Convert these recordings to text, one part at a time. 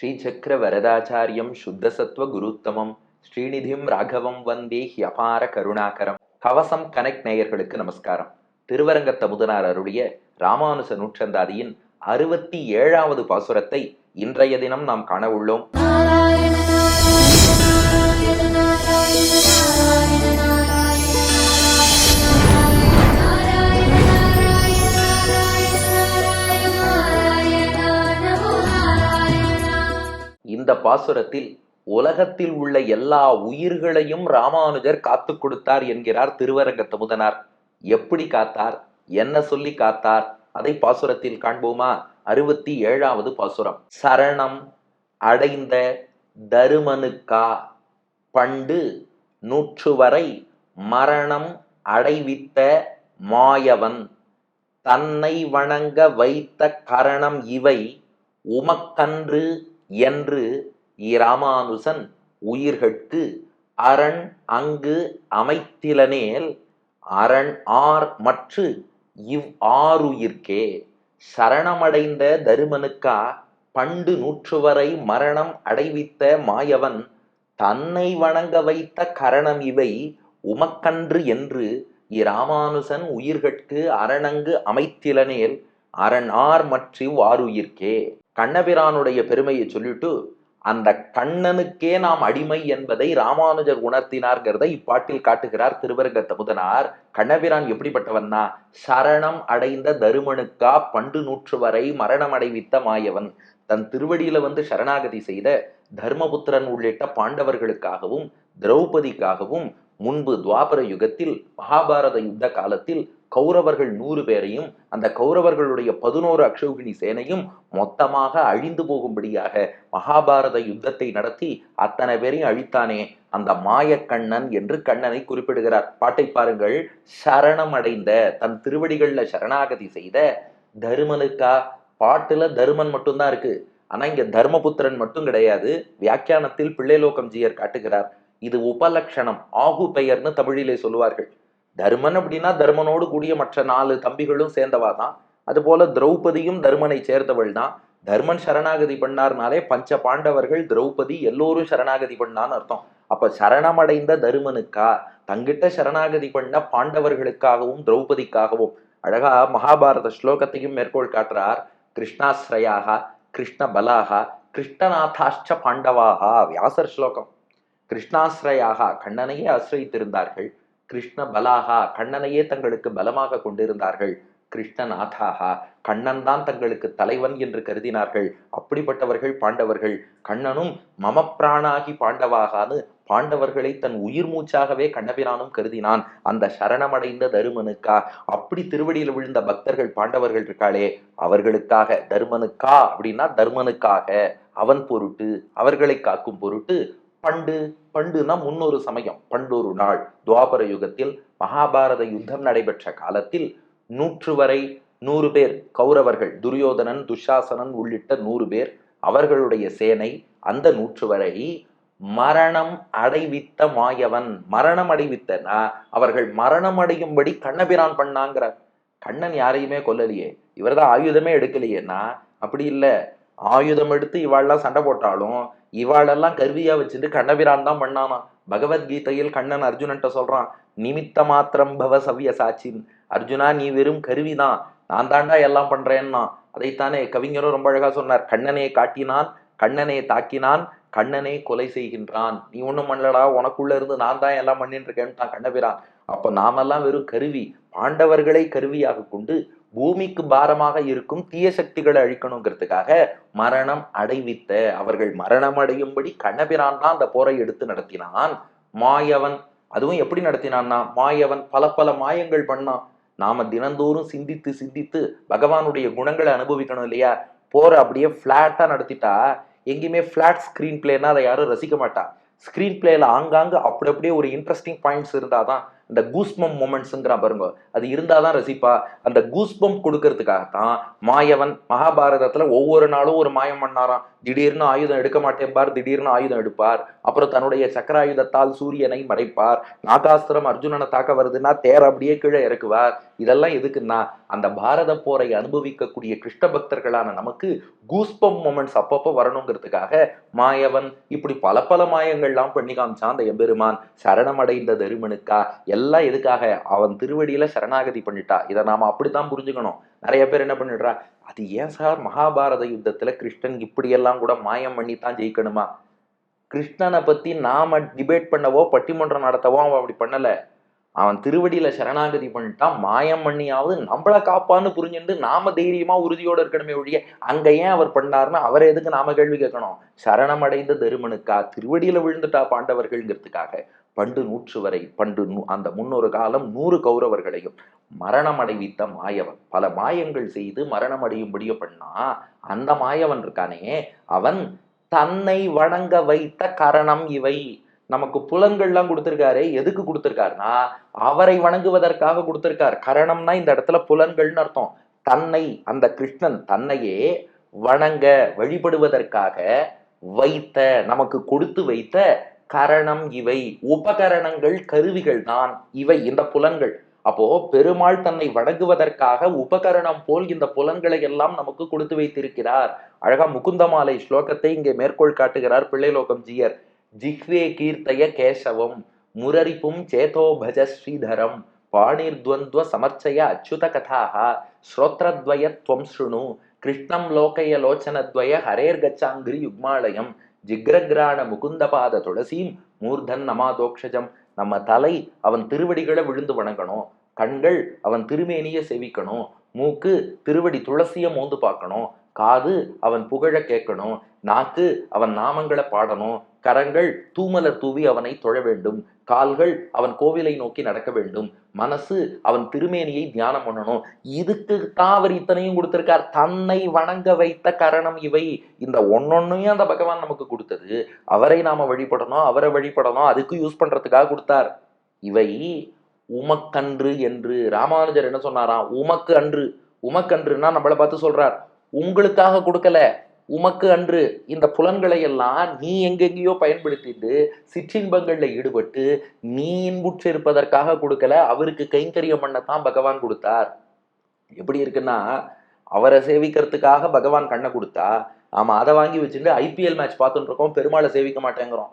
ஸ்ரீசக்கர வரதாச்சாரியம் சுத்தசத்வ குருத்தமம். ஸ்ரீநிதிம் ராகவம் வந்தே ஹியபார கருணாகரம். கவசம் கனெக்ட் நேயர்களுக்கு நமஸ்காரம். திருவரங்க தமுதனார் அருளிய ராமானுச நூற்றந்தாதியின் அறுபத்தி ஏழாவது பாசுரத்தை இன்றைய தினம் நாம் காண உள்ளோம். இந்த பாசுரத்தில் உலகத்தில் உள்ள எல்லா உயிர்களையும் ராமானுஜர் காத்து கொடுத்தார் என்கிறார் திருவரங்க தமுதனார் எப்படி காத்தார்? என்ன சொல்லி காத்தார்? அதை பாசுரத்தில் காண்போமா? அறுபத்தி ஏழாவது பாசுரம். சரணம் அடைந்த தருமனுக்கா? பண்டு நூற்றுவரை மரணம் அடைவித்த மாயவன். தன்னை வணங்க வைத்த கரணம் இவை. உமக்கன்று என்று இராமானுசன் உயிர்கட்கு அரண் அங்கு அமைத்திலனேல் அரண் ஆர் மற்று இவ் ஆறுயிர்க்கே சரணமடைந்த தருமனுக்கா பண்டு நூற்றுவரை மரணம் அடைவித்த மாயவன் தன்னை வணங்க வைத்த கரணம் இவை உமக்கன்று என்று இராமானுசன் உயிர்கட்கு அரணங்கு அமைத்திலனேல் அரண் ஆர் மற்றிவ் ஆறுயிர்க்கே. கண்ணபிரானுடைய பெருமையை சொல்லிட்டு அந்த கண்ணனுக்கே நாம் அடிமை என்பதை ராமானுஜர் உணர்த்தினார்கிறத இப்பாட்டில் காட்டுகிறார் திருவரங்க தமுதனார். கண்ணபிரான் எப்படிப்பட்டவன்னா சரணம் அடைந்த தருமனுக்கா பண்டு நூற்று வரை மரணம் அடைவித்த மாயவன். தன் திருவடியில வந்து சரணாகதி செய்த தர்மபுத்திரன் உள்ளிட்ட பாண்டவர்களுக்காகவும் திரௌபதிக்காகவும் முன்பு துவாபர யுகத்தில் மகாபாரத யுத்த காலத்தில் கௌரவர்கள் நூறு பேரையும் அந்த கௌரவர்களுடைய பதினோரு அக்ஷௌகிணி சேனையும் மொத்தமாக அழிந்து போகும்படியாக மகாபாரத யுத்தத்தை நடத்தி அத்தனை பேரையும் அழித்தானே அந்த மாயக்கண்ணன் என்று கண்ணனை குறிப்பிடுகிறார். பாட்டை பாருங்கள். சரணம் அடைந்த தன் திருவடிகள்ல சரணாகதி செய்த தருமனுக்கா? பாட்டுல தருமன் மட்டும்தான் இருக்கு. ஆனா இங்க தர்மபுத்திரன் மட்டும் கிடையாது. வியாக்கியானத்தில் பிள்ளைலோகம் ஜீயர் காட்டுகிறார். இது உபலக்ஷணம் ஆகு பெயர்னு தமிழிலே சொல்லுவார்கள். தர்மன் அப்படின்னா தர்மனோடு கூடிய மற்ற நாலு தம்பிகளும் சேர்ந்தவா தான் அதுபோல திரௌபதியும் தர்மனை சேர்ந்தவள் தான். தர்மன் சரணாகதி பண்ணார்னாலே பஞ்ச பாண்டவர்கள் திரௌபதி எல்லோரும் சரணாகதி பண்ணான்னு அர்த்தம். அப்ப சரணமடைந்த தருமனுக்கா தங்கிட்ட சரணாகதி பண்ண பாண்டவர்களுக்காகவும் திரௌபதிக்காகவும் அழகா மகாபாரத ஸ்லோகத்தையும் மேற்கோள் காட்டுறார். கிருஷ்ணாஸ்ரயாக கிருஷ்ண பலாகா கிருஷ்ணநாதாஷ்ட பாண்டவாகா வியாசர் ஸ்லோகம். கிருஷ்ணாஸ்ரயாக கண்ணனையே ஆசிரியத்திருந்தார்கள். கிருஷ்ண பலாகா கண்ணனையே தங்களுக்கு பலமாக கொண்டிருந்தார்கள். கிருஷ்ணநாதாகா கண்ணன் தான் தங்களுக்கு தலைவன் என்று கருதினார்கள். அப்படிப்பட்டவர்கள் பாண்டவர்கள். கண்ணனும் மம பிராணாகி பாண்டவாகான்னு பாண்டவர்களை தன் உயிர் மூச்சாகவே கண்ணபிரானும் கருதினான். அந்த சரணமடைந்த தருமனுக்கா? அப்படி திருவடியில் விழுந்த பக்தர்கள் பாண்டவர்கள் இருக்காளே அவர்களுக்காக தருமனுக்கா? அப்படின்னா தர்மனுக்காக. அவன் பொருட்டு அவர்களை காக்கும் பொருட்டு பண்டு பண்டுனா முன்னொரு சமயம் பண்டொரு நாள். துவாபர யுகத்தில் மகாபாரத யுத்தம் நடைபெற்ற காலத்தில் நூற்று வரை நூறு பேர் கௌரவர்கள் துரியோதனன் துஷாசனன் உள்ளிட்ட நூறு பேர் அவர்களுடைய சேனை அந்த நூற்று வரை மரணம் அடைவித்த மாயவன். மரணம் அடைவித்தனா அவர்கள் மரணம் அடையும்படி கண்ணபிரான் பண்ணாங்கிறார். கண்ணன் யாரையுமே கொல்லலையே. இவர்தான் ஆயுதமே எடுக்கலையேன்னா அப்படி இல்லை. ஆயுதம் எடுத்து இவாள்லாம் சண்டை போட்டாலும் இவாளெல்லாம் கருவியா வச்சுட்டு கண்ணபிரான் தான் பண்ணானா? பகவத்கீதையில் கண்ணன் அர்ஜுனன்ட்ட சொல்றான் நிமித்த மாத்திரம் பவ சவ்ய சாட்சின் அர்ஜுனா நீ வெறும் கருவிதான் நான் தாண்டா எல்லாம் பண்றேன்னா? அதைத்தானே கவிஞரும் ரொம்ப அழகா சொன்னார். கண்ணனை காட்டினான் கண்ணனை தாக்கினான் கண்ணனை கொலை செய்கின்றான். நீ ஒண்ணும் பண்ணலடா உனக்குள்ள இருந்து நான் தான் எல்லாம் பண்ணிட்டு இருக்கேன்ட்டான் கண்ணபிரான். அப்ப நாமெல்லாம் வெறும் கருவி. பாண்டவர்களை கருவியாக கொண்டு பூமிக்கு பாரமாக இருக்கும் தீய சக்திகளை அழிக்கணுங்கிறதுக்காக மரணம் அடைவித்த அவர்கள் மரணம் அடையும்படி கண்ணபிரான் தான் அந்த போரை எடுத்து நடத்தினான். மாயவன் அதுவும் எப்படி நடத்தினான்னா மாயவன் பல பல மாயங்கள் பண்ணான். நாம தினந்தோறும் சிந்தித்து சிந்தித்து பகவானுடைய குணங்களை அனுபவிக்கணும் இல்லையா? போற அப்படியே பிளாட்டா நடத்திட்டா எங்கேயுமே ஃப்ளாட் ஸ்கிரீன் பிளேனா அதை யாரும் ரசிக்க மாட்டா. ஸ்கிரீன் பிளேல ஆங்காங்கு அப்படி அப்படியே ஒரு இன்ட்ரெஸ்டிங் பாயிண்ட்ஸ் இருந்தாதான் இந்த கூஸ்பம் மூமெண்ட்ஸுங்கிற பாருங்க. அது இருந்தாதான் ரசிப்பா. அந்த கூஸ்பம் கொடுக்கறதுக்காகத்தான் மாயவன் மகாபாரதத்துல ஒவ்வொரு நாளும் ஒரு மாயம் பண்ணாராம். திடீர்னு ஆயுதம் எடுக்க மாட்டேன்பார் திடீர்னு ஆயுதம் எடுப்பார். அப்புறம் தன்னுடைய சக்கராயுதத்தால் சூரியனை மறைப்பார். நாகாஸ்திரம் அர்ஜுனனை தாக்க வருதுன்னா தேர் அப்படியே கீழே இறக்குவார். இதெல்லாம் எதுக்குன்னா அந்த பாரத போரை அனுபவிக்கக்கூடிய கிருஷ்ண பக்தர்களான நமக்கு கூஸ்பம் மூமெண்ட்ஸ் அப்பப்போ வரணுங்கிறதுக்காக மாயவன் இப்படி பல பல மாயங்கள்லாம் பண்ணி காமிச்சான் அந்த எம்பெருமான். சரணமடைந்த தருமனுக்கா? எல்லாம் எதுக்காக? அவன் திருவடியில சரணாகதி பண்ணிட்டா. இதை நாம அப்படித்தான் புரிஞ்சுக்கணும். நிறைய பேர் என்ன பண்ணிடுறா? அது ஏன் சார்? மகாபாரத யுத்தத்துல கிருஷ்ணன் இப்படியெல்லாம் கூட மாயம் பண்ணி தான் ஜெயிக்கணுமா? கிருஷ்ணனை பத்தி நாம டிபேட் பண்ணவோ பட்டிமன்றம் நடத்தவோ அவன் அப்படி பண்ணல. அவன் திருவடியில சரணாகதி பண்ணிட்டான் மாயம் பண்ணியாவது நம்மள காப்பான்னு புரிஞ்சுட்டு நாம தைரியமா உறுதியோட இருக்கணுமே ஒழிய அங்க ஏன் அவர் பண்ணாருன்னு அவரை எதுக்கு நாம கேள்வி கேட்கணும்? சரணமடைந்த தருமனுக்கா? திருவடியில விழுந்துட்டா பாண்டவர்கள்ங்கிறதுக்காக. பண்டு நூற்று வரை பண்டு நூ- அந்த முன்னொரு காலம் நூறு கௌரவர்களையும் மரணம் அடைவித்த மாயவன். பல மாயங்கள் செய்து மரணம் அடையும்படியோ பண்ணா அந்த மாயவன் இருக்கானே அவன் தன்னை வணங்க வைத்த கரணம் இவை. நமக்கு புலங்கள்லாம் கொடுத்துருக்காரு எதுக்கு கொடுத்துருக்காருன்னா அவரை வணங்குவதற்காக கொடுத்துருக்கார். கரணம்னா இந்த இடத்துல புலன்கள்னு அர்த்தம். தன்னை அந்த கிருஷ்ணன் தன்னையே வணங்க வழிபடுவதற்காக வைத்த நமக்கு கொடுத்து வைத்த கரணம் இவை உபகரணங்கள் கருவிகள் தான் இவை இந்த புலன்கள். அப்போ பெருமாள் தன்னை வணங்குவதற்காக உபகரணம் போல் இந்த புலன்களை எல்லாம் நமக்கு கொடுத்து வைத்திருக்கிறார். அழகா முகுந்தமாலை ஸ்லோகத்தை இங்கே மேற்கோள் காட்டுகிறார் பிள்ளைலோகம் ஜியர். ஜிஹ்வே கீர்த்தய கேசவம் முரரிப்பும் சேதோ பஜ ஸ்ரீதரம் பாணிர்துவந்த்வ சமர்ச்சய அச்சுத கதாகா ஸ்ரோத்ரத்வயத்வம் ஸ்ருணு கிருஷ்ணம் லோகய லோச்சனத்வய ஹரேர் கச்சாங்கிரி யுக்மாலயம் ஜிக்ரகிராண முகுந்தபாத துளசீம் மூர்தன் நமாதோக்ஷஜம். நம்ம தலை அவன் திருவடிகளை விழுந்து வணங்கணும். கண்கள் அவன் திருமேனியை செவிக்கணும். மூக்கு திருவடி துளசியை மோந்து பார்க்கணும். காது அவன் புகழ கேட்கணும். நாக்கு அவன் நாமங்களை பாடணும். கரங்கள் தூமலர் தூவி அவனை தொழ வேண்டும். கால்கள் அவன் கோவிலை நோக்கி நடக்க வேண்டும். மனசு அவன் திருமேனியை தியானம் பண்ணணும். இதுக்கு தான் அவர் இத்தனையும் கொடுத்திருக்கார். தன்னை வணங்க வைத்த கரணம் இவை. இந்த ஒன்னொன்னையும் அந்த பகவான் நமக்கு கொடுத்தது. அவரை நாம வழிபடணும் அவரை வழிபடணும் அதுக்கு யூஸ் பண்றதுக்காக கொடுத்தார். இவை உமக்கன்று என்று ராமானுஜர் என்ன சொன்னாராம்? உமக்கு அன்று. உமக்கன்றுன்னா நம்மளை பார்த்து சொல்றார். உங்களுக்காக கொடுக்கல. உமக்கு அன்று இந்த புலன்களை எல்லாம் நீ எங்கெங்கேயோ பயன்படுத்திட்டு சிற்றின்பங்கள்ல ஈடுபட்டு நீ இன்புற்றிருப்பதற்காக கொடுக்கல அவருக்கு கைங்கரியம் பண்ணத்தான் பகவான் கொடுத்தார். எப்படி இருக்குன்னா அவரை சேவிக்கிறதுக்காக பகவான் கண்ணை கொடுத்தா ஆமா அதை வாங்கி வச்சுட்டு ஐபிஎல் மேட்ச் பார்த்துட்டு இருக்கோம் பெருமாளை சேவிக்க மாட்டேங்கிறோம்.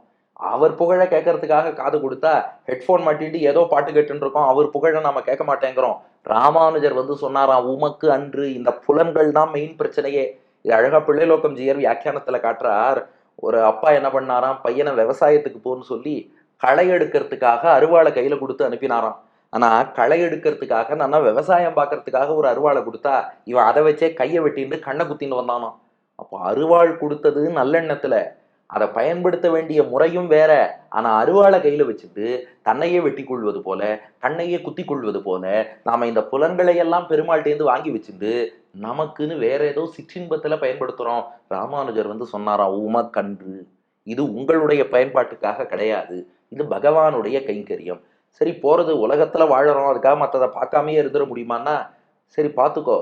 அவர் புகழ கேட்கறதுக்காக காது கொடுத்தா ஹெட்ஃபோன் மாட்டிட்டு ஏதோ பாட்டு கேட்டுன்னு இருக்கோம் அவர் புகழ நாம கேட்க மாட்டேங்கிறோம். ராமானுஜர் வந்து சொன்னாராம் உமக்கு அன்று இந்த புலன்கள் தான் மெயின் பிரச்சனையே. இது அழகா பிள்ளைலோக்கம் ஜியர் வியாக்கியானத்துல காட்டுறார். ஒரு அப்பா என்ன பண்ணாராம்? பையனை விவசாயத்துக்கு போன்னு சொல்லி களை எடுக்கிறதுக்காக அருவாளை கையில கொடுத்து அனுப்பினாராம். ஆனா களை எடுக்கிறதுக்காக நான் விவசாயம் பார்க்கறதுக்காக ஒரு அருவாளை கொடுத்தா இவன் அதை வச்சே கையை வெட்டிட்டு கண்ணை குத்தின்னு வந்தானாம். அப்போ அருவாள் கொடுத்தது நல்லெண்ணத்துல. அதை பயன்படுத்த வேண்டிய முறையும் வேற. ஆனா அருவாளை கையில வச்சுட்டு தன்னையே வெட்டி கொள்வது போல கண்ணையே குத்தி கொள்வது போல நாம இந்த புலன்களை எல்லாம் பெருமாள்கிட்டேருந்து வாங்கி வச்சுட்டு நமக்குன்னு வேற ஏதோ சிற்றின்பத்தில் பயன்படுத்துகிறோம் ராமானுஜர் வந்து சொன்னாராம் உமக்கன்று. இது உங்களுடைய பயன்பாட்டுக்காக கிடையாது. இது பகவானுடைய கைங்கரியம். சரி போகிறது உலகத்தில் வாழறோம். அதுக்காக மற்றதை பார்க்காமையே இருந்துட முடியுமான்னா சரி பார்த்துக்கோ.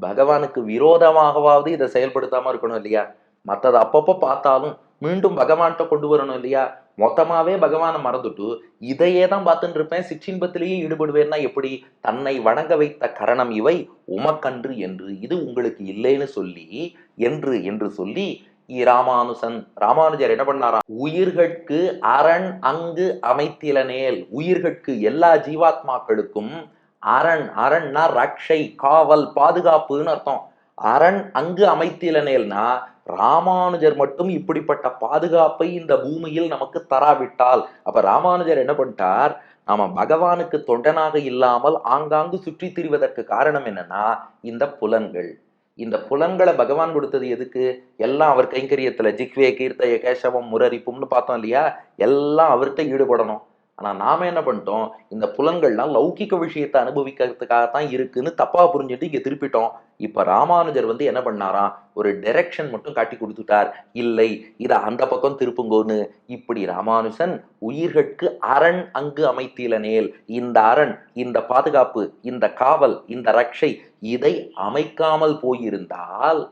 பகவானுக்கு விரோதமாகவாவது இதை செயல்படுத்தாமல் இருக்கணும் இல்லையா? மற்றதை அப்பப்போ பார்த்தாலும் மீண்டும் பகவான்கிட்ட கொண்டு வரணும் இல்லையா? மொத்தமாகவே பகவானை மறந்துட்டு இதையே தான் பார்த்துட்டு இருப்பேன் சிற்றின்பத்திலேயே ஈடுபடுவேன்னா எப்படி? தன்னை வணங்க வைத்த கரணம் இவை உமக்கன்று என்று. இது உங்களுக்கு இல்லைன்னு சொல்லி என்று என்று சொல்லி இ ராமானுசன் ராமானுஜர் என்ன பண்ணாராம் உயிர்கட்கு அரண் அங்கு அமைத்திலனேல் உயிர்கட்கு எல்லா ஜீவாத்மாக்களுக்கும் அரண் அரண்னா ரக்ஷை காவல் பாதுகாப்புன்னு அர்த்தம். அரண் அங்கு அமைத்திலனேல்னா ராமானுஜர் மட்டும் இப்படிப்பட்ட பாதுகாப்பை இந்த பூமியில் நமக்கு தராவிட்டால் அப்ப ராமானுஜர் என்ன பண்ணிட்டார்? நாம பகவானுக்கு தொண்டனாக இல்லாமல் ஆங்காங்கு சுற்றி திரிவதற்கு காரணம் என்னன்னா இந்த புலன்கள். இந்த புலன்களை பகவான் கொடுத்தது எதுக்கு? எல்லாம் அவர் கைங்கரியத்துல ஜிக்வே கீர்த்தய கேசவம் முரரிப்பும்னு பார்த்தோம் இல்லையா? எல்லாம் அவர்கிட்ட ஈடுபடணும். ஆனால் நாம என்ன பண்ணிட்டோம்? இந்த புலன்கள்லாம் லௌகிக விஷயத்தை அனுபவிக்கிறதுக்காகத்தான் இருக்குன்னு தப்பாக புரிஞ்சுட்டு இங்கே திருப்பிட்டோம். இப்போ ராமானுஜர் வந்து என்ன பண்ணாராம் ஒரு டைரக்ஷன் மட்டும் காட்டி கொடுத்துட்டார். இல்லை இதை அந்த பக்கம் திருப்புங்கோன்னு. இப்படி ராமானுஜன் உயிர்கட்கு அரண் அங்கு அமைத்தீலனேல் இந்த அரண் இந்த பாதுகாப்பு இந்த காவல் இந்த ரட்சை இதை அமைக்காமல் போயிருந்தால்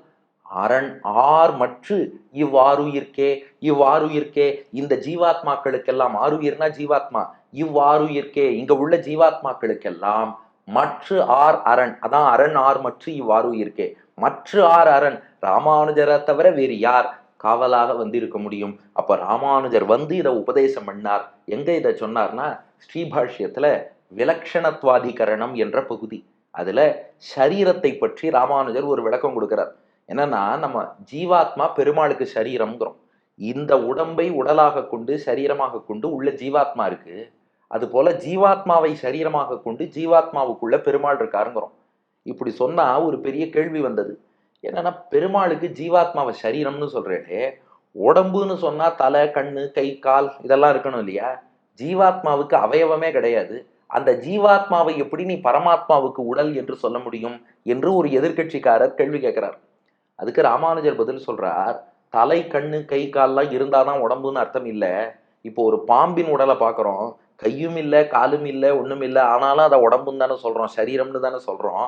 அரண் ஆர் மற்று இவ்வாறுயிர்க்கே இவ்வாறுயிர்க்கே. இந்த ஜீவாத்மாக்களுக்கெல்லாம் ஆறுயிர்னா ஜீவாத்மா. இவ்வாறுயிர்க்கே. இங்க உள்ள ஜீவாத்மாக்களுக்கெல்லாம் மற்ற ஆர் அரண். அதான் அரண் ஆர் மற்ற இவ்வாறுயிர்க்கே. மற்ற ஆர் அரண். ராமானுஜரை தவிர வேறு யார் காவலாக வந்து இருக்க முடியும்? அப்ப ராமானுஜர் வந்து இதை உபதேசம் பண்ணார். எங்க இதை சொன்னார்னா ஸ்ரீபாஷ்யத்துல விலக்ஷணத்வாதிகரணம் என்ற பகுதி. அதுல சரீரத்தை பற்றி ராமானுஜர் ஒரு விளக்கம் கொடுக்கிறார். என்னன்னா நம்ம ஜீவாத்மா பெருமாளுக்கு சரீரம்ங்கிறோம். இந்த உடம்பை உடலாக கொண்டு சரீரமாக கொண்டு உள்ள ஜீவாத்மா இருக்கு. அது போல ஜீவாத்மாவை சரீரமாக கொண்டு ஜீவாத்மாவுக்குள்ள பெருமாள் இருக்காருங்கிறோம். இப்படி சொன்னா ஒரு பெரிய கேள்வி வந்தது. என்னன்னா பெருமாளுக்கு ஜீவாத்மாவை சரீரம்னு சொல்றேனே உடம்புன்னு சொன்னா தலை கண்ணு கை கால் இதெல்லாம் இருக்கணும் இல்லையா? ஜீவாத்மாவுக்கு அவயவமே கிடையாது. அந்த ஜீவாத்மாவை எப்படி நீ பரமாத்மாவுக்கு உடல் என்று சொல்ல முடியும் என்று ஒரு எதிர்க்கட்சிக்காரர் கேள்வி கேட்கிறார். அதுக்கு ராமானுஜர் பதில் சொல்றார் தலை கண்ணு கை கால்லாம் இருந்தாதான் உடம்புன்னு அர்த்தம் இல்லை. இப்போ ஒரு பாம்பின் உடலை பார்க்குறோம். கையும் இல்லை காலும் இல்லை ஒன்றும் இல்லை. ஆனாலும் அதை உடம்புன்னு தானே சொல்கிறோம் சரீரம்னு தானே சொல்கிறோம்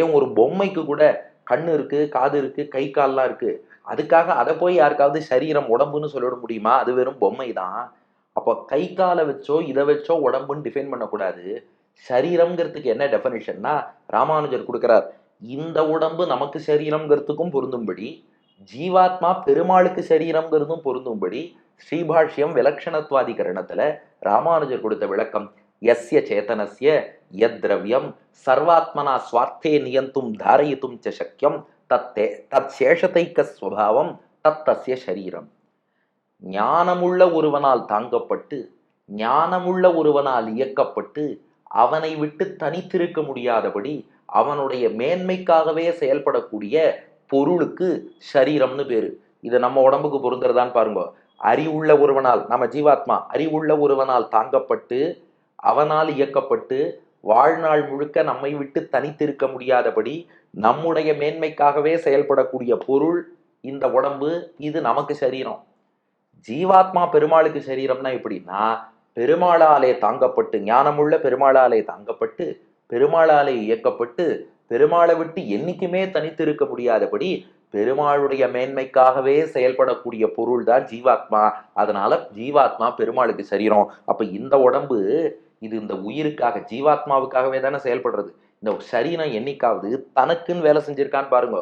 ஏன் ஒரு பொம்மைக்கு கூட கண் இருக்குது காது இருக்குது கை கால்லாம் இருக்குது அதுக்காக அதை போய் யாருக்காவது சரீரம் உடம்புன்னு சொல்லிவிட முடியுமா? அது வெறும் பொம்மை தான். அப்போ கை காலை வச்சோ இதை வச்சோ உடம்புன்னு டிஃபைன் பண்ணக்கூடாது. சரீரம்ங்கிறதுக்கு என்ன டெஃபனிஷன்னா ராமானுஜர் கொடுக்குறார் இந்த உடம்பு நமக்கு சரீரம்ங்கிறதுக்கும் பொருந்தும்படி ஜீவாத்மா பெருமாளுக்கு சரீரம்ங்கிறதும் பொருந்தும்படி ஸ்ரீபாஷ்யம் விலக்ஷணத்வாதிகரணத்துல ராமானுஜர் கொடுத்த விளக்கம் எஸ்ய சேதனஸ்ய யத் திரவியம் சர்வாத்மனா சுவார்த்தே நியந்தும் தாரயித்தும் ச சக்கியம் தத்தே தத் சேஷத்தைக்க ஸ்வபாவம் தத் தஸ்ய சரீரம். ஞானமுள்ள ஒருவனால் தாங்கப்பட்டு ஞானமுள்ள ஒருவனால் இயக்கப்பட்டு அவனை விட்டு தனித்திருக்க முடியாதபடி அவனுடைய மேன்மைக்காகவே செயல்படக்கூடிய பொருளுக்கு சரீரம்னு பேரு. இது நம்ம உடம்புக்கு பொருந்துறதான்னு பாருங்க. அறிவுள்ள ஒருவனால் நம்ம ஜீவாத்மா அறிவுள்ள ஒருவனால் தாங்கப்பட்டு அவனால் இயக்கப்பட்டு வாழ்நாள் முழுக்க நம்மை விட்டு தனித்திருக்க முடியாதபடி நம்முடைய மேன்மைக்காகவே செயல்படக்கூடிய பொருள் இந்த உடம்பு இது நமக்கு சரீரம். ஜீவாத்மா பெருமாளுக்கு சரீரம்னா எப்படின்னா பெருமாளாலே தாங்கப்பட்டு ஞானமுள்ள பெருமாளாலே தாங்கப்பட்டு பெருமாளாலே இயக்கப்பட்டு பெருமாளை விட்டு என்னைக்குமே தனித்திருக்க முடியாதபடி பெருமாளுடைய மேன்மைக்காகவே செயல்படக்கூடிய பொருள் தான் ஜீவாத்மா. அதனால ஜீவாத்மா பெருமாளுக்கு சரீரம். அப்ப இந்த உடம்பு இது இந்த உயிருக்காக ஜீவாத்மாவுக்காகவே தானே செயல்படுறது. இந்த சரீரம் என்னைக்காவது தனக்குன்னு வேலை செஞ்சிருக்கான்னு பாருங்க.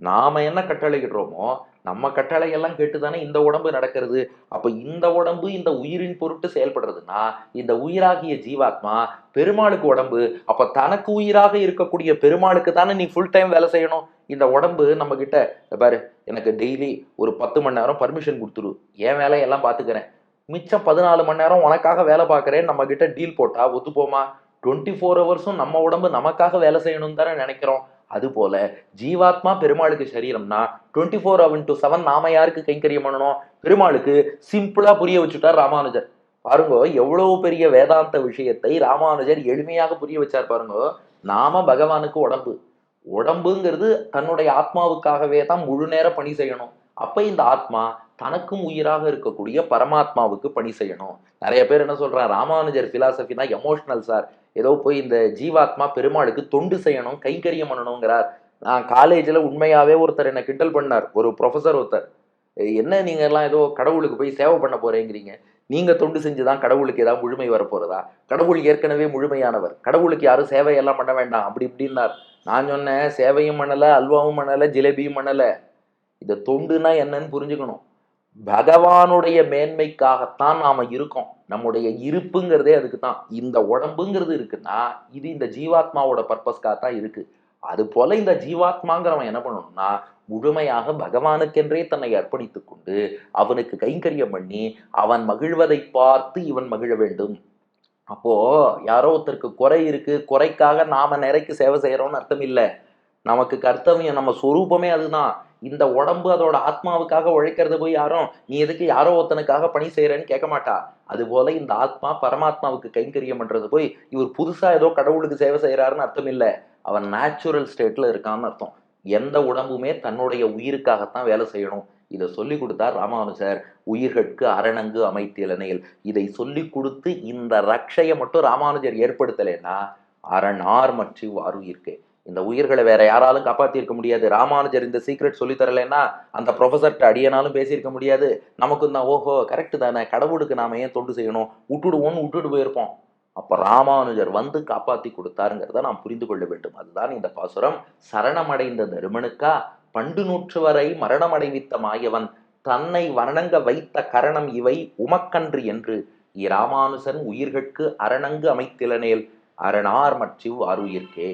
நாம என்ன கட்டளையிடுறோமோ நம்ம கட்டளையெல்லாம் கேட்டு தானே இந்த உடம்பு நடக்கிறது. அப்போ இந்த உடம்பு இந்த உயிரின் பொருட்டு செயல்படுறதுன்னா இந்த உயிராகிய ஜீவாத்மா பெருமாளுக்கு உடம்பு. அப்போ தனக்கு உயிராக இருக்கக்கூடிய பெருமாளுக்கு தானே நீ ஃபுல் டைம் வேலை செய்யணும்? இந்த உடம்பு நம்ம கிட்ட பாரு எனக்கு டெய்லி ஒரு பத்து மணி நேரம் பர்மிஷன் கொடுத்துரு. என் வேலையெல்லாம் பார்த்துக்கிறேன் மிச்சம் பதினாலு மணி நேரம் உனக்காக வேலை பார்க்குறேன் நம்ம கிட்ட டீல் போட்டா ஒத்துப்போமா? டுவெண்ட்டி ஃபோர் ஹவர்ஸும் நம்ம உடம்பு நமக்காக வேலை செய்யணும் தானே நினைக்கிறோம். அதுபோல ஜீவாத்மா பெருமாளுக்கு சரீரம்னா டுவெண்ட்டி ஃபோர் அவன் டு செவன் நாம யாருக்கு கைங்கரியம் பண்ணணும்? பெருமாளுக்கு சிம்பிளா புரிய வச்சுட்டார் ராமானுஜர். பாருங்க எவ்வளவு பெரிய வேதாந்த விஷயத்தை ராமானுஜர் எளிமையாக புரிய வச்சார் பாருங்க. நாம பகவானுக்கு உடம்பு. உடம்புங்கிறது தன்னுடைய ஆத்மாவுக்காகவே தான் முழு நேர பணி செய்யணும். அப்ப இந்த ஆத்மா தனக்கும் உயிராக இருக்கக்கூடிய பரமாத்மாவுக்கு பணி செய்யணும். நிறைய பேர் என்ன சொல்றாங்க ராமானுஜர் பிலாசபினா எமோஷனல் சார் ஏதோ போய் இந்த ஜீவாத்மா பெருமாளுக்கு தொண்டு செய்யணும் கைங்கரியம் பண்ணணுங்கிறார். நான் காலேஜில் உண்மையாகவே ஒருத்தர் என்னை கிண்டல் பண்ணார். ஒரு ப்ரொஃபசர் ஒருத்தர். என்ன நீங்க எல்லாம் ஏதோ கடவுளுக்கு போய் சேவை பண்ண போகிறேங்கிறீங்க நீங்கள் தொண்டு செஞ்சு தான் கடவுளுக்கு ஏதாவது முழுமை வரப்போகிறதா கடவுள் ஏற்கனவே முழுமையானவர். கடவுளுக்கு யாரும் சேவையெல்லாம் பண்ண வேண்டாம். அப்படி இப்படின்னார். நான் சொன்னேன் சேவையும் பண்ணலை அல்வாவும் பண்ணலை ஜிலேபியும் பண்ணலை. இந்த தொண்டுனா என்னன்னு புரிஞ்சுக்கணும். பகவானுடைய மேன்மைக்காகத்தான் நாம் இருக்கோம். நம்முடைய இருப்புங்கிறதே அதுக்கு தான் இந்த உடம்புங்கிறது இருக்குன்னா இது இந்த ஜீவாத்மாவோட பர்பஸ்க்காக தான் இருக்கு. அது போல இந்த ஜீவாத்மாங்கிறவன் என்ன பண்ணணும்னா முழுமையாக பகவானுக்கென்றே தன்னை அர்ப்பணித்துக் கொண்டு அவனுக்கு கைங்கரியம் பண்ணி அவன் மகிழ்வதை பார்த்து இவன் மகிழ வேண்டும். அப்போ யாரோ ஒருத்தருக்கு குறை இருக்கு குறைக்காக நாம நிறைக்கு சேவை செய்யறோம்னு அர்த்தம் இல்லை. நமக்கு கர்த்தவியம் நம்ம சொரூபமே அதுதான். இந்த உடம்பு அதோட ஆத்மாவுக்காக உழைக்கிறது போய் யாரும் நீ எதுக்கு யாரோ ஒருத்தனுக்காக பணி செய்யறேன்னு கேட்க மாட்டா. அதுபோல இந்த ஆத்மா பரமாத்மாவுக்கு கைங்கரியம் பண்றது போய் இவர் புதுசா ஏதோ கடவுளுக்கு சேவை செய்யறாருன்னு அர்த்தம் இல்லை. அவன் நேச்சுரல் ஸ்டேட்ல இருக்கான்னு அர்த்தம். எந்த உடம்புமே தன்னுடைய உயிருக்காகத்தான் வேலை செய்யணும். இதை சொல்லி கொடுத்தார் ராமானுஜர். உயிர்கட்கு அரணங்கு அமைத்தியலனையில் இதை சொல்லி கொடுத்து இந்த ரக்ஷையை மட்டும் ராமானுஜர் ஏற்படுத்தலைன்னா அரணார் மற்றும் மற்றி இந்த உயிர்களை வேற யாராலும் காப்பாற்றியிருக்க முடியாது. ராமானுஜர் இந்த சீக்ரெட் சொல்லித்தரலைன்னா அந்த ப்ரொஃபஸர்கிட்ட அடியனாலும் பேசியிருக்க முடியாது. நமக்கும் தான் ஓஹோ கரெக்டு தானே. கடவுளுக்கு நாம ஏன் தொண்டு செய்யணும்? விட்டுடுவோன்னு விட்டுட்டு போயிருப்போம். அப்போ ராமானுஜர் வந்து காப்பாற்றி கொடுத்தாருங்கிறத நாம் புரிந்து கொள்ள வேண்டும். அதுதான் இந்த பாசுரம். சரணமடைந்த தருமனுக்கா? பண்டு நூற்று வரை மரணமடைவித்த மாயவன். தன்னை வணங்க வைத்த கரணம் இவை உமக்கன்று என்று. இராமானுசன் உயிர்கட்கு அரணங்கு அமைத்திலனேல். அரணார் மற்றிவ் ஆருயிர்க்கே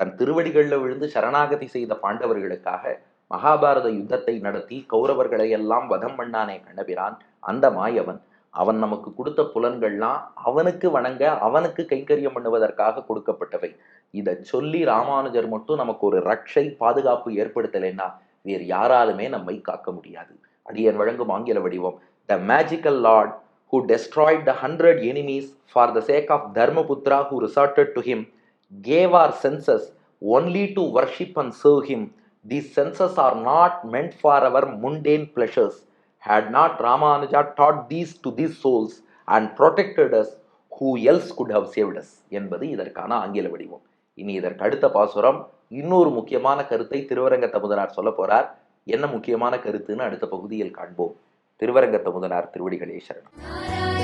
தன் திருவடிகளில் விழுந்து சரணாகதி செய்த பாண்டவர்களுக்காக மகாபாரத யுத்தத்தை நடத்தி கௌரவர்களை எல்லாம் வதம் பண்ணானே கண்ணபிரான் அந்த மாயவன். அவன் நமக்கு கொடுத்த புலன்கள்லாம் அவனுக்கு வணங்க அவனுக்கு கைங்கரியம் பண்ணுவதற்காக கொடுக்கப்பட்டவை. இதை சொல்லி ராமானுஜர் மட்டும் நமக்கு ஒரு ரட்சை பாதுகாப்பு ஏற்படுத்தலைன்னா வேறு யாராலுமே நம்மை காக்க முடியாது. அடியன் வழங்கும் ஆங்கில வடிவம். The magical lord who destroyed the hundred enemies for the sake of Dharmaputra who resorted to him gave our senses only to worship and serve him. These senses are not meant for our mundane pleasures. Had not Ramanuja taught these to these souls and protected us, who else could have saved us? என்பது இதற்கான ஆங்கில வடிவம் இனி இதற்கு அடுத்த பாசுரம் இன்னொரு முக்கியமான கருத்தை திருவரங்க தமுதனார் சொல்ல போறார் என்ன முக்கியமான கருத்துன்னு அடுத்த பகுதியில் காண்போம் திருவரங்க தமுதனார் திருவடிகளே சரணம்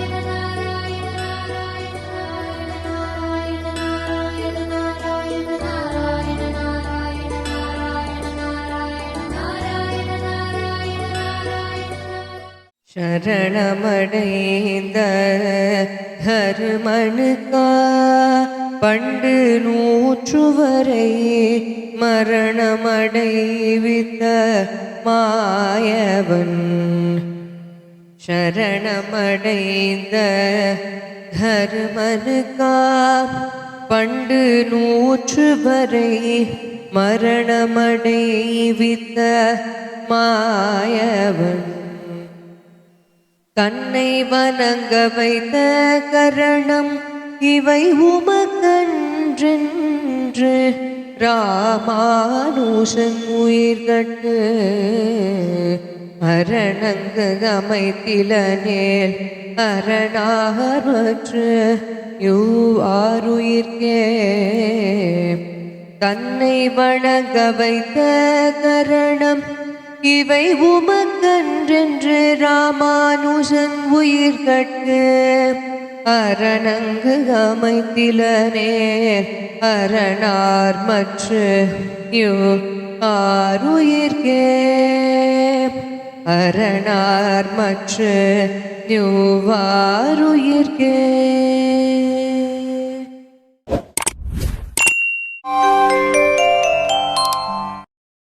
சரணமடைந்த ஹருமனுக்கா? பண்டு நூற்றுவரை மரணமடைவித்த மாயவன் சரணமடைந்த ஹருமனுக்கா? பண்டு நூற்றுவரை மரணமடைவித்த மாயவன் தன்னை வணங்க வைத்த கரணம் இவை உமக்கன்றென்று ராமானுஷன் உயிர்கட்டு. அரணங்கு அமைத்திலனேல் அரணார்வற்று யூஆருயிர்க்கே. தன்னை வணங்க வைத்த கரணம் இவை உமக்கன்றென்று ராமானுஜன் உயிர் கட்டு அரணங்கு அமைத்தில நேர் அரணார் மற்று ஆருயிர்கே அரணார் மற்று யுவாருயிர்கே Thank you.